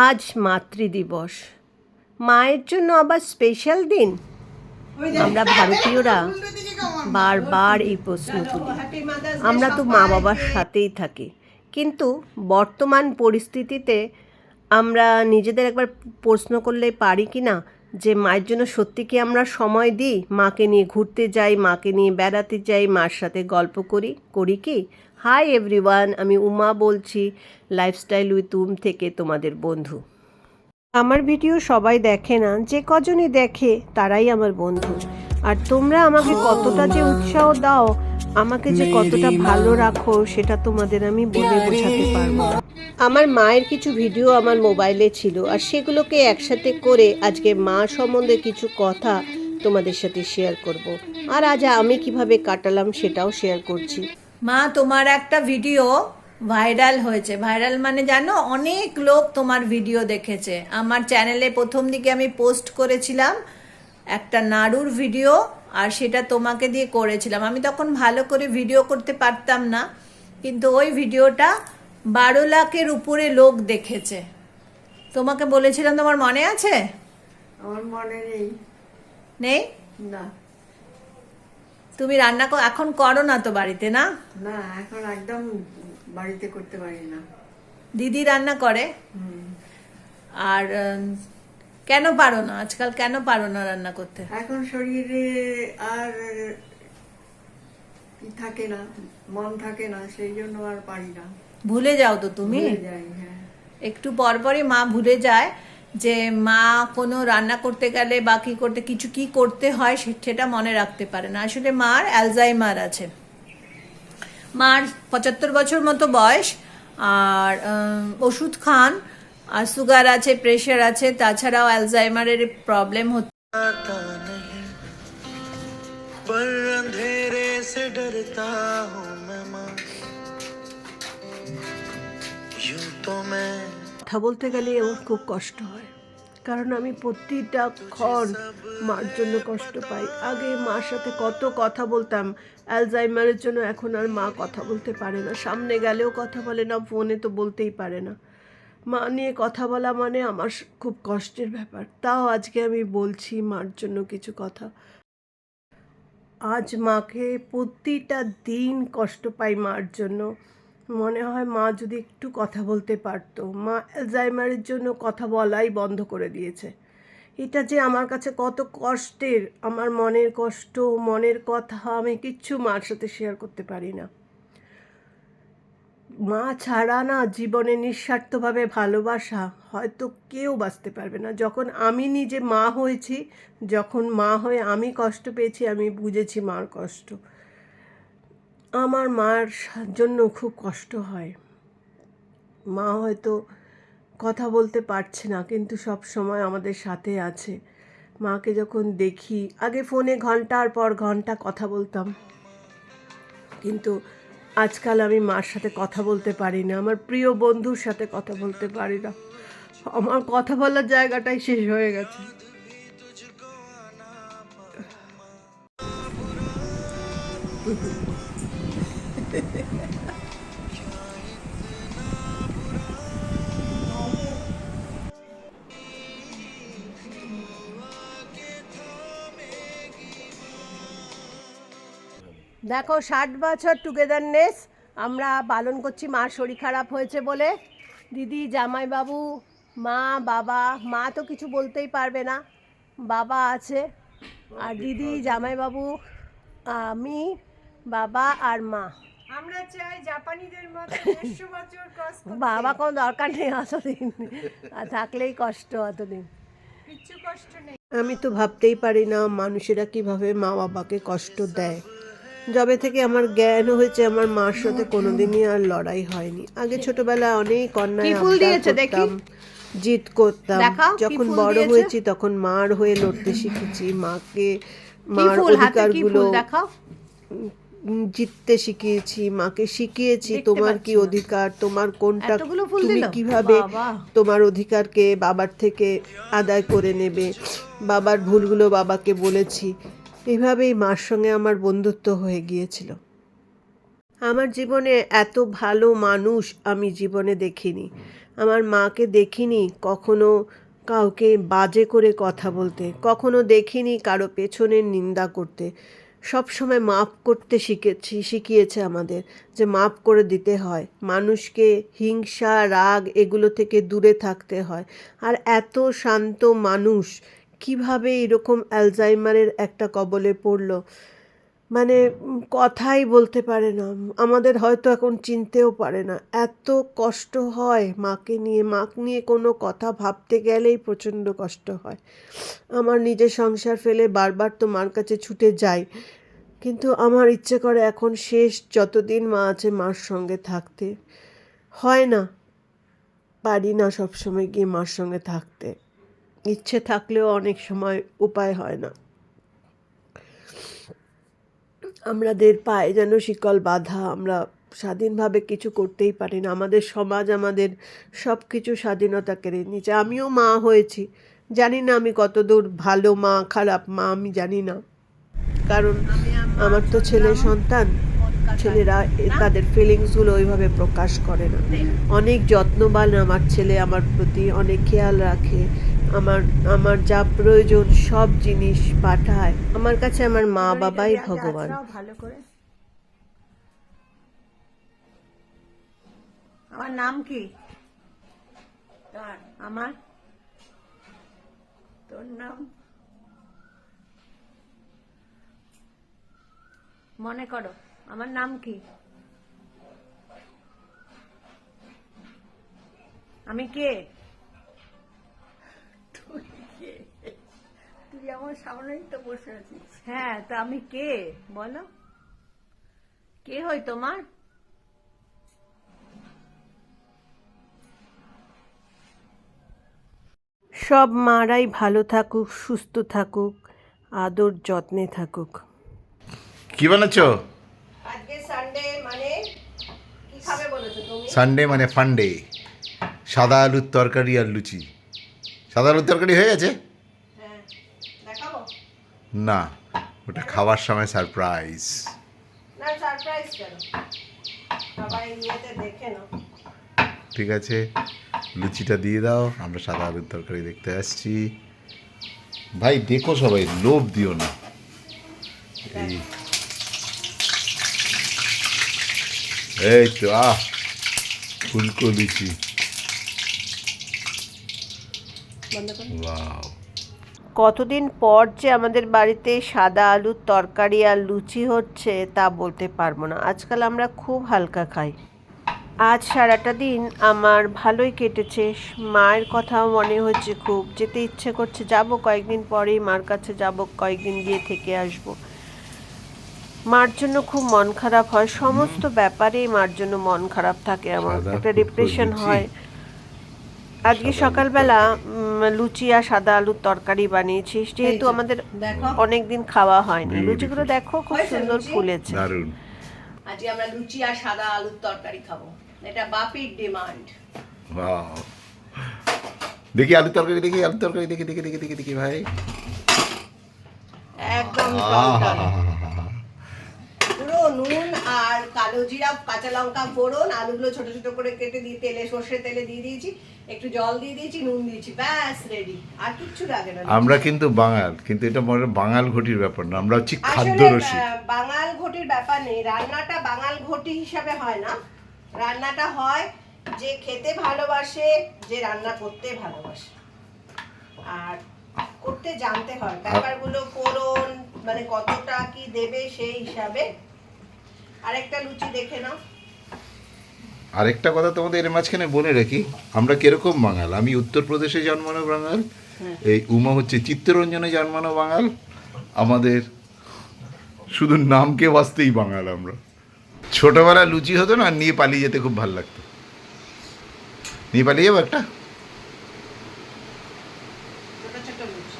আজ মাতৃদিবস। মায়ের জন্য আবার স্পেশাল দিন? আমরা ভারতীয়রা বারবার এই প্রশ্ন তুলি আমরা তো মা বাবার সাথেই থাকি। কিন্তু বর্তমান পরিস্থিতিতে আমরা নিজেদের একবার প্রশ্ন করলে পারি কি না? যে মায়ের জন্য সত্যি কি আমরা সময় দিই? মাকে নিয়ে ঘুরতে যাই, মাকে নিয়ে বেড়াতে যাই, মার সাথে গল্প করি করি কি? হাই এভরিওয়ান আমি উমা বলছি লাইফস্টাইল উইথ উম থেকে তোমাদের বন্ধু। আমার ভিডিও সবাই দেখে না, যে কজনই দেখে তারাই আমার বন্ধু। আর তোমরা আমাকে কতটা যে উৎসাহ দাও, আমাকে যে কতটা ভালো রাখো, সেটা তোমাদের আমি বলে বোঝাতে পারব আমার মায়ের কিছু ভিডিও আমার মোবাইলে ছিল, আর সেগুলোকে একসাথে করে আজকে মা সম্বন্ধে কিছু কথা তোমাদের সাথে শেয়ার করব। আর আজ আমি কীভাবে কাটালাম সেটাও শেয়ার করছি। মা তোমার একটা ভিডিও ভাইরাল হয়েছে। ভাইরাল মানে জানো অনেক লোক তোমার ভিডিও দেখেছে। আমার চ্যানেলে প্রথম দিকে আমি পোস্ট করেছিলাম একটা নাড়ুর ভিডিও আর সেটা তোমাকে দিয়ে করেছিলাম। আমি তখন ভালো করে ভিডিও করতে পারতাম না কিন্তু ওই ভিডিওটা বারো লাখের উপরে লোক দেখেছে। তোমাকে বলেছিলাম তোমার মনে আছে? আমার মনে নেই। নেই? না। তুমি রান্না কর- এখন করো না তো বাড়িতে না? না এখন একদম বাড়িতে করতে পারি না। দিদি রান্না করে? আর কেন পারো না? আজকাল কেন পারো না রান্না করতে? এখন শরীরে আর থাকে না মন থাকে না সেই জন্য আর পারি না। ভুলে যাও তো তুমি। হ্যাঁ। একটু পরপরই মা ভুলে যায়। যে মা কোনো রান্না করতে গেলে বা কি করতে কিছু কি করতে হয় সে- সেটা মনে রাখতে পারে না আসলে মার অ্যালজাইমার আছে মার পঁচাত্তর বছর মতো বয়স আর উম, ওষুধ খান আর সুগার আছে প্রেশার আছে তাছাড়াও অ্যালজাইমারের প্রবলেম হচ্ছে आता नहीं पर अंधेरे से डरता हूँ मैं माँ यूं तो मैं কথা বলতে গেলে আমার খুব কষ্ট হয়। কারণ আমি প্রতিটা ক্ষণ মার জন্য কষ্ট পাই। আগে মার সাথে কত কথা বলতাম। অ্যালজাইমারের জন্য এখন আর মা কথা বলতে পারে না। সামনে গেলেও কথা বলে না, ফোনে তো বলতেই পারে না। মা নিয়ে কথা বলা মানে আমার খুব কষ্টের ব্যাপার। তাও আজকে আমি বলছি মার জন্য কিছু কথা। আজ মাকে প্রতিটা দিন কষ্ট পাই মার জন্য। মনে হয় মা যদি একটু কথা বলতে পারতো। মা অ্যালজাইমারের জন্য কথা বলাই বন্ধ করে দিয়েছে। এটা যে আমার কাছে কত কষ্টের, আমার মনের কষ্ট, মনের কথা আমি কিচ্ছু মার সাথে শেয়ার করতে পারি না। মা ছাড়া না জীবনে নিঃস্বার্থভাবে ভালোবাসা হয়তো কেউ বাঁচতে পারবে না। যখন আমি নিজে মা হয়েছি, যখন মা হয়ে আমি কষ্ট পেয়েছি, আমি বুঝেছি মার কষ্ট। আমার মার জন্য খুব কষ্ট হয়। মা হয়তো কথা বলতে পারছে না, কিন্তু সব সময় আমাদের সাথে আছে। মাকে যখন দেখি, আগে ফোনে ঘণ্টার পর ঘণ্টা কথা বলতাম। কিন্তু আজকাল আমি মার সাথে কথা বলতে পারি না, আমার প্রিয় বন্ধুর সাথে কথা বলতে পারি না। আমার কথা বলার জায়গাটাই শেষ হয়ে গেছে। দেখো, ষাট বছর টুগেদারনেস আমরা পালন করছি, মার শরীর খারাপ হয়েছে বলে। দিদি, জামাইবাবু, মা, বাবা, মা তো কিছু বলতেই পারবে না। বাবা আছে, আর দিদি, জামাইবাবু, আমি, বাবা আর মা। আমরা চাই জাপানিদের মতো দেড়শো বছর ক্রস বাবা কোনো দরকার নেই অতদিন। থাকলেই কষ্ট অতদিন। কিচ্ছু কষ্ট নেই। আমি তো ভাবতেই পারি না মানুষেরা কীভাবে মা বাবাকে কষ্ট দেয়। যবে থেকে আমার জ্ঞান হয়েছে আমার মার সাথে কোনোদিনই আর লড়াই হয়নি। আগে ছোটবেলায় অনেক অন্যায় কি ফুল দিয়েছে দেখি? করতাম, জিদ করতাম। যখন বড় হয়েছি তখন মার হয়ে লড়তে শিখেছি। মাকে মার অধিকারগুলো জিততে শিখিয়েছি মাকে শিখিয়েছি তোমার কি অধিকার তোমার কোনটা তুমি কীভাবে তোমার অধিকারকে বাবার থেকে আদায় করে নেবে? বাবার ভুলগুলো বাবাকে বলেছি। এভাবেই মার সঙ্গে আমার বন্ধুত্ব হয়ে গিয়েছিল। আমার জীবনে এত ভালো মানুষ আমি জীবনে দেখিনি। আমার মাকে দেখিনি কখনো কাউকে বাজে করে কথা বলতে কখনো দেখিনি কারও পেছনের নিন্দা করতে। সব সময় মাপ করতে শিখেছি, শিখিয়েছে আমাদের যে মাপ করে দিতে হয়। মানুষকে হিংসা, রাগ এগুলো থেকে দূরে থাকতে হয়। আর এত শান্ত মানুষ কীভাবে এরকম অ্যালজাইমারের একটা কবলে পড়ল? মানে কথাই বলতে পারে না। আমাদের হয়তো এখন চিনতেও পারে না। এত কষ্ট হয় মাকে নিয়ে। মাকে নিয়ে কোনো কথা ভাবতে গেলেই প্রচণ্ড কষ্ট হয়। আমার নিজের সংসার ফেলে বারবার তো মার কাছে ছুটে যাই। কিন্তু আমার ইচ্ছে করে এখন শেষ যতদিন মা আছে মার সঙ্গে থাকতে। হয় না, পারি না সবসময় গিয়ে মার সঙ্গে থাকতে। ইচ্ছে থাকলেও অনেক সময় উপায় হয় না। আমাদের পায়ে যেন শিকল বাঁধা, আমরা স্বাধীনভাবে কিছু করতেই পারি না। আমাদের সমাজ, আমাদের সব কিছু স্বাধীনতা কেড়ে নিয়েছে আমিও মা হয়েছি। জানি না আমি কতদূর ভালো মা, খারাপ মা, আমি জানি না। কারণ আমার তো ছেলে সন্তান। ছেলেরা তাদের ফিলিংসগুলো ওইভাবে প্রকাশ করে না। অনেক যত্নবান আমার ছেলে, আমার প্রতি অনেক খেয়াল রাখে। আমার আমার যা প্রয়োজন সব জিনিস পাঠায়। আমার কাছে আমার মা বাবাই ভগবান। ভালো করে? আমার নাম কি? আমার? তোর নাম? মনে করো আমার নাম কি? আমি কে? তুই আমার সামনেই তো বসে আছিস হ্যাঁ তা আমি কে? বলো। কে হই তোমার? সব মারাই ভালো থাকুক সুস্থ থাকুক আদর যত্নে থাকুক। কি বানাচ্ছো? আজকে সানডে মানে কি খাবে বলেছ তুমি? সানডে মানে ফান্ডে সাদা আলুর তরকারি আর লুচি। সাদা আলুর তরকারি হয়ে গেছে? হ্যাঁ না ওটা খাওয়ার সময় সারপ্রাইজ না সারপ্রাইজ কেন? সবাই ইয়েতে দেখে নাও। ঠিক আছে লুচিটা দিয়ে দাও আমরা সাদা আলুর তরকারি দেখতে আসছি। ভাই দেখো সবাই লোভ দিও না। এই। এই তো আহ ফুলকো লুচি। ওয়াও কতদিন পর যে আমাদের বাড়িতে সাদা আলুর তরকারি আর লুচি হচ্ছে তা বলতে পারব না। আজকাল আমরা খুব হালকা খাই। আজ সারাটা দিন আমার ভালোই কেটেছে। মায়ের কথাও মনে হচ্ছে খুব। যেতে ইচ্ছে করছে যাব কয়েকদিন পরেই মার কাছে যাব কয়েকদিন গিয়ে থেকে আসব। মার জন্য খুব মন খারাপ হয়। সমস্ত ব্যাপারেই মার জন্য মন খারাপ থাকে। আমার একটা ডিপ্রেশন হয়। আজকে সকালবেলা লুচি আর সাদা আলুর তরকারি বানিয়েছি। যেহেতু আমাদের অনেক দিন খাওয়া হয়নি. লুচিগুলো দেখো। খুব সুন্দর ফুলেছে। দারুণ। আজকে আমরা লুচি আর সাদা আলুর তরকারি খাব। এটা বাপির ডিমান্ড। দেখি আলু তরকারি দেখি আলু তরকারি দেখি দেখি দেখি দেখি দেখি ভাই। একদম কালো জিরা কাঁচা লঙ্কা ফোড়ন আলুগুলো ছোট ছোট করে কেটে দিয়ে তেলে সর্ষে তেলে দিয়ে দিয়েছি। একটু জল দিয়ে দিয়েছি নুন দিয়েছি ব্যাস রেডি আর কিচ্ছু লাগে না। আমরা কিন্তু বাঙাল কিন্তু এটা মনে বাঙাল ঘটির ব্যাপার না আমরা হচ্ছি খাদ্য রসিক। বাঙাল ঘটির ব্যাপার নেই রান্নাটা বাঙাল ঘটি হিসাবে হয় না। রান্নাটা হয় যে খেতে ভালোবাসে যে রান্না করতে ভালোবাসে। আর করতে জানতে হয় ব্যাপারগুলো করুন মানে কতটা কি দেবে সেই হিসাবে আরেকটা লুচি দেখে নাও। আরেকটা কথা তোমাদের এর মাঝখানে বলে রাখি আমরা কীরকম বাঙাল? আমি উত্তরপ্রদেশে জন্মানো বাঙাল এই উমা হচ্ছে চিত্তরঞ্জনে জন্মানো বাঙাল আমাদের শুধু নামকে বাঁচতেই বাঙাল আমরা। ছোটবেলায় লুচি হতো না নিয়ে পালিয়ে যেতে খুব ভালো লাগতো। নিয়ে পালিয়ে যাব একটা ছোট ছোট লুচি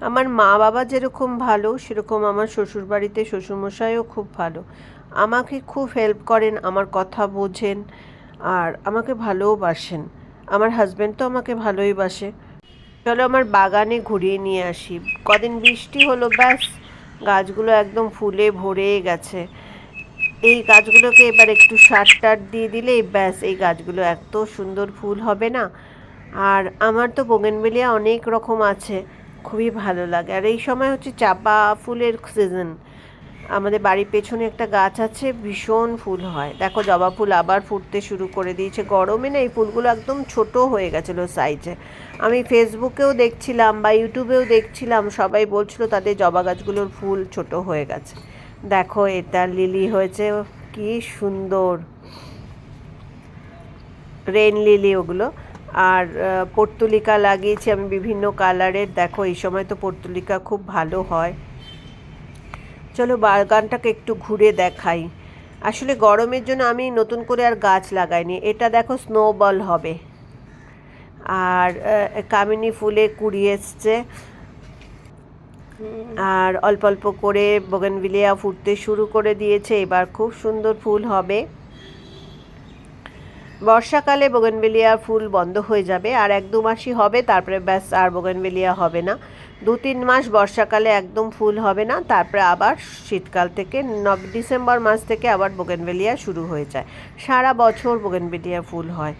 আমার মা বাবা যেরকম ভালো, সেরকম আমার শ্বশুর বাড়িতে শ্বশুরমশাইও খুব ভালো। আমাকে খুব হেল্প করেন, আমার কথা বোঝেন আর আমাকে ভালোও-বাসেন আমার হাজব্যান্ড তো আমাকে ভালোই বাসে। চলো আমার বাগানে ঘুরিয়ে নিয়ে আসি। কদিন বৃষ্টি হলো, ব্যাস, গাছগুলো একদম ফুলে ভরে গেছে। এই গাছগুলোকে এবার একটু সার টার দিয়ে দিলেই ব্যাস, এই গাছগুলো এত সুন্দর ফুল হবে না। আর আমার তো বোগেনবেলিয়া অনেক রকম আছে। খুবই ভালো লাগে। আর এই সময় হচ্ছে চাপা ফুলের সিজন আমাদের বাড়ির পেছনে একটা গাছ আছে, ভীষণ ফুল হয়। দেখো, জবা ফুল আবার ফুটতে শুরু করে দিয়েছে। গরমে না এই ফুলগুলো একদম ছোট হয়ে গেছিল সাইজে আমি ফেসবুকেও দেখছিলাম বা ইউটিউবেও দেখছিলাম, সবাই বলছিল তাদের জবা গাছগুলোর ফুল ছোট হয়ে গেছে। দেখো, এটা লিলি হয়েছে, কি সুন্দর। রেন লিলি ওগুলো। আর পর্তুলিকা লাগিয়েছি আমি বিভিন্ন কালারের। দেখো, এই সময় তো পর্তুলিকা খুব ভালো হয়। চলো বাগানটাকে একটু ঘুরে দেখাই। আসলে গরমের জন্য আমি নতুন করে আর গাছ লাগাইনি। এটা দেখো স্নোবল হবে। আর কামিনী ফুলে কুড়ি এসছে। আর অল্প অল্প করে বোগেনভিলিয়া ফুটতে শুরু করে দিয়েছে। এবার খুব সুন্দর ফুল হবে। বর্ষাকালে বোগেনভেলিয়ার ফুল বন্ধ হয়ে যাবে, আর এক দু মাসই হবে, তারপরে ব্যাস আর বোগেনভেলিয়া হবে না। দু তিন মাস বর্ষাকালে একদম ফুল হবে না, তারপরে আবার শীতকাল থেকে নভ ডিসেম্বর মাস থেকে আবার বোগেনভেলিয়া শুরু হয়ে যায়। সারা বছর বোগেনভেলিয়া ফুল হয়।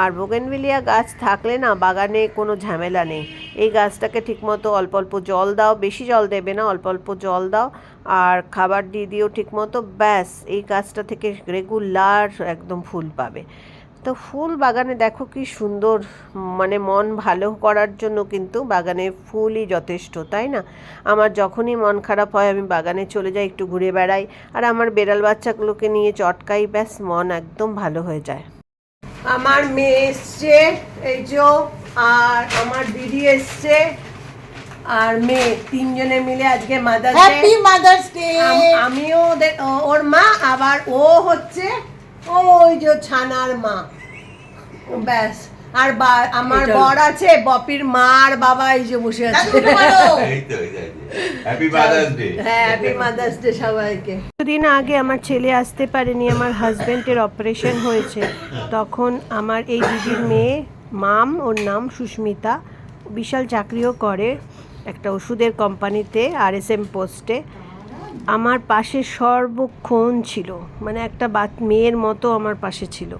আর বোগেনভেলিয়া গাছ থাকলে না বাগানে কোনো ঝামেলা নেই। এই গাছটাকে ঠিকমতো অল্প অল্প জল দাও, বেশি জল দেবে না, অল্প অল্প জল দাও। আর খাবার দিয়ে দিও ঠিকমতো, ব্যাস, এই গাছটা থেকে রেগুলার একদম ফুল পাবে। তো ফুল বাগানে দেখো কি সুন্দর মানে মন ভালো করার জন্য কিন্তু বাগানে ফুলই যথেষ্ট তাই না? আমার যখনই মন খারাপ হয় আমি বাগানে চলে যাই একটু ঘুরে বেড়াই আর আমার বেড়াল বাচ্চাগুলোকে নিয়ে চটকাই ব্যাস মন একদম ভালো হয়ে যায়। আমার মেয়ে এসছে এই যে আর আমার দিদি এসছে আর মেয়ে তিনজনে মিলে আজকে মাদার হ্যাপি মাদার্স ডে আমিও ওর মা আবার ও হচ্ছে ওই যে ছানার মা। ব্যাস। আর বা- আমার বর আছে বপির মা আর বাবা এই যে বসে আছে। হ্যাপি মাদার্স ডে হ্যাঁ হ্যাপি মাদার্স ডে সবাইকে। কিছুদিন আগে আমার ছেলে আসতে পারেনি আমার হাজবেন্ডের অপারেশন হয়েছে। তখন আমার এই দিদির মেয়ে মাম ওর নাম সুস্মিতা বিশাল চাকরিও করে একটা ওষুধের কোম্পানিতে আর এস এম পোস্টে। আমার পাশে সর্বক্ষণ ছিল মানে একটা বাত মেয়ের মতো আমার পাশে ছিল।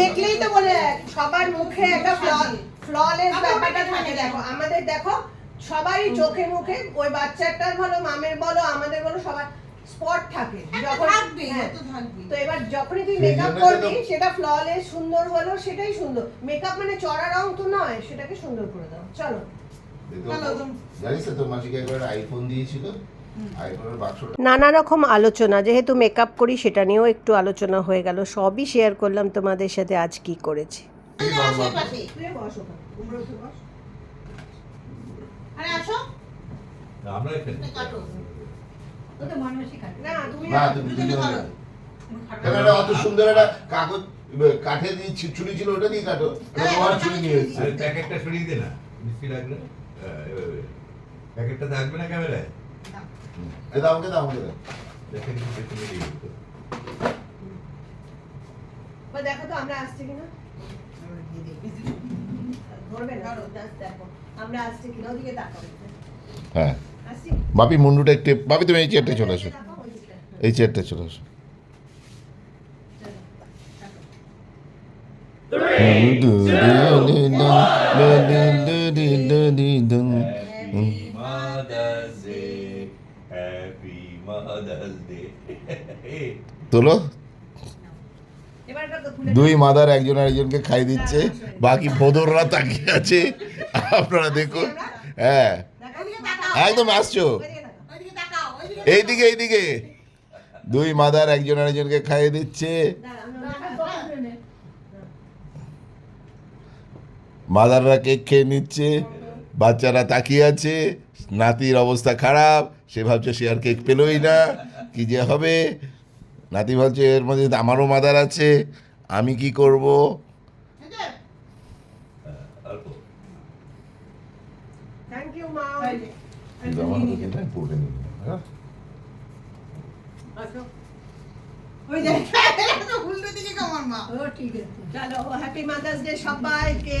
দেখলেই তো বলে সবার মুখে একটা ফ্ললেস ব্যাপারটা থাকে। দেখো আমাদের দেখো সবারই চোখে মুখে ওই বাচ্চাটার বলো মামের বলো আমাদের বলো সবার স্পট থাকে। যখন হ্যাঁ। তো এবার যখনই তুই মেকআপ করবি সেটা ফ্ললেস সুন্দর হলো সেটাই সুন্দর। মেকআপ মানে চড়া রং তো নয় সেটাকে সুন্দর করে দাও। চলো। জানিস তো মাসিকে একবার আইফোন দিয়েছিল? নানা রকম আলোচনা যেহেতু মেকআপ করি সেটা নিয়েও একটু আলোচনা হয়ে গেল। সবই শেয়ার করলাম তোমাদের সাথে আজ কি করেছি। আমরা এখানে। ও তো মানুষই খায় না তুমি না তুমি দুজনে কেন একটা অত সুন্দর একটা কাগজ কাঠে দিয়ে ছুরি ছিল ওটা দিয়ে কাটো। তোমার ছুরি নিয়ে এসছে। প্যাকেটটা সরিয়ে দে মিষ্টি লাগলে প্যাকেটটা থাকবে না ক্যামেরায়? দাও আমাকে দাও আমাকে দাও দেখে কিছু পেছনে দিয়ে বা দেখো তো আমরা আসছি কিনা দেখো হ্যাঁ আসছি বাপি মুন্ডুটা একটু বাপি তুমি এই চেয়ারটা চলে আসো এই চেয়ারটা চলে আসো Happy Mother's Day. তোলো। দুই মাদার একজন আরেকজনকে খাই দিচ্ছে, বাকি ভোদররা তাকিয়ে আছে। আপনারা দেখুন হ্যাঁ। একদম আসছো। এইদিকে এইদিকে। দুই মাদার একজন আরেকজনকে খাইয়ে দিচ্ছে। মাদাররা কেক খেয়ে নিচ্ছে, বাচ্চারা তাকিয়ে আছে, নাতির অবস্থা খারাপ সে ভাবছে সে আর কেক পেলোই না কি যে হবে? নাতি ভাবছে এর মধ্যে তো আমারও মাদার আছে আমি কি করব? অল্প। থ্যাংক ইউ মা ওই দেখ উল্টো দিকে কামার মা? ও ঠিক আছে। চলো হ্যাপি মাদার্স ডে সবাইকে।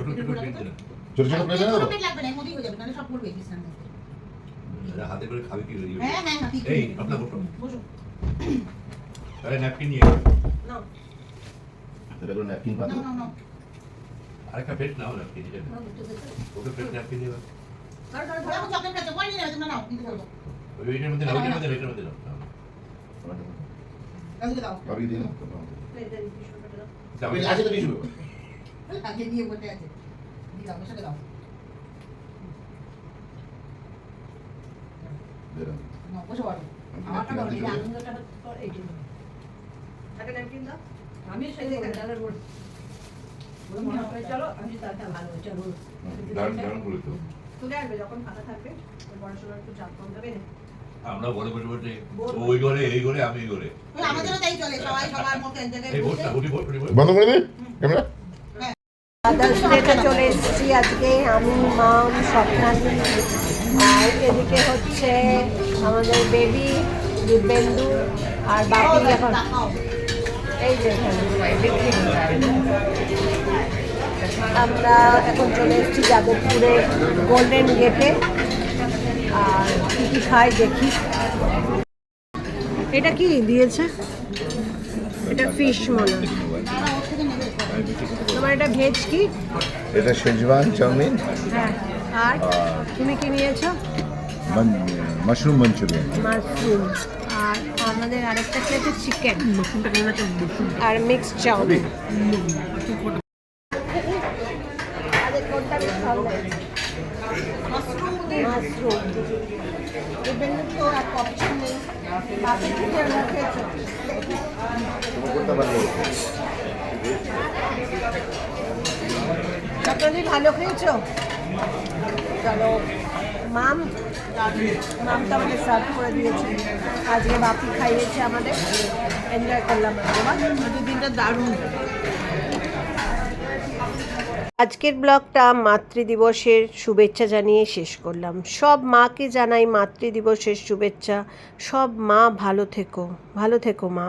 ছোট ছোট প্লেট দে ছোট প্লেটে লাগবে না এর হয়ে যাবে নাহলে সব পড়বে বিছানার হাতে করে খাবে কি করে? হ্যাঁ হ্যাঁ হ্যাঁ এই আপনার বসো বসো। তাহলে ন্যাপকিন নিয়ে আয়। এটা করে ন্যাপকিন পাতো। নাও নাও নাও। আরেকটা প্লেট নাও ন্যাপকিন এটা নাও। ওকে প্লেট ন্যাপকিন দিয়ে দাও। দেখো চকলেট খাচ্ছে পরে নিয়ে তোমরা নাও কিন্তু করব ওই এটার মধ্যে নাও এটার মধ্যে এটার মধ্যে নাও। কাউকে দাও। ভাবি দিন যাবে আছে তো টিস্যু আগে নিয়ে বসে আছে। দিয়ে দাও বসে দাও। নাও বসে পড়ো আমারটা বলো এই আনন্দটা তো এই জন্য একটা napkin দাও। আমি সেই দেখে তাহলে রোড বলে হয় চলো আমি ভালো তো। যখন ফাঁকা থাকবে পড়াশোনার একটু চাপ কম দেবে আমরা বলে বসে বসে ওই ঘরে এই ঘরে আমি এই ঘরে। আমাদেরও তাই চলে সবাই সবার মতো বন্ধ করে দে ক্যামেরা। ফাদার্স ডেতে চলে এসেছি আজকে। আমি, মাম, স্বপ্নালী, আর এদিকে হচ্ছে আমাদের বেবি, দিব্যেন্দু, আর বাকি এখন এই যে আমরা এখন চলে এসেছি যাদবপুরে গোল্ডেন গেটে আর কী কী খাই দেখি। এটা কি দিয়েছে? এটা ফিশ মনে হয়। তোমার এটা ভেজ কি? এটা শেজওয়ান চাউমিন। হ্যাঁ। আর তুমি কি নিয়েছো? Mushroom Manchurian. মাশরুম। আর আমাদের আরেকটা খেয়েছে চিকেন আর মিক্সড চাউমিন মাশরুম। তো আর অপশন নেই। বাকি কিছু আমরা খেয়েছো? ভালো খেয়েছো? চলো, মাম মামটা আমাদের সার্ভ করে দিয়েছে। আজকে বাপি খাইয়েছে আমাদের। এনজয় করলাম দিনটা দারুণ। আজকের ব্লগটা মাতৃদিবসের শুভেচ্ছা জানিয়ে শেষ করলাম। সব মাকে জানাই মাতৃদিবসের শুভেচ্ছা। সব মা ভালো থেকো। ভালো থেকো মা।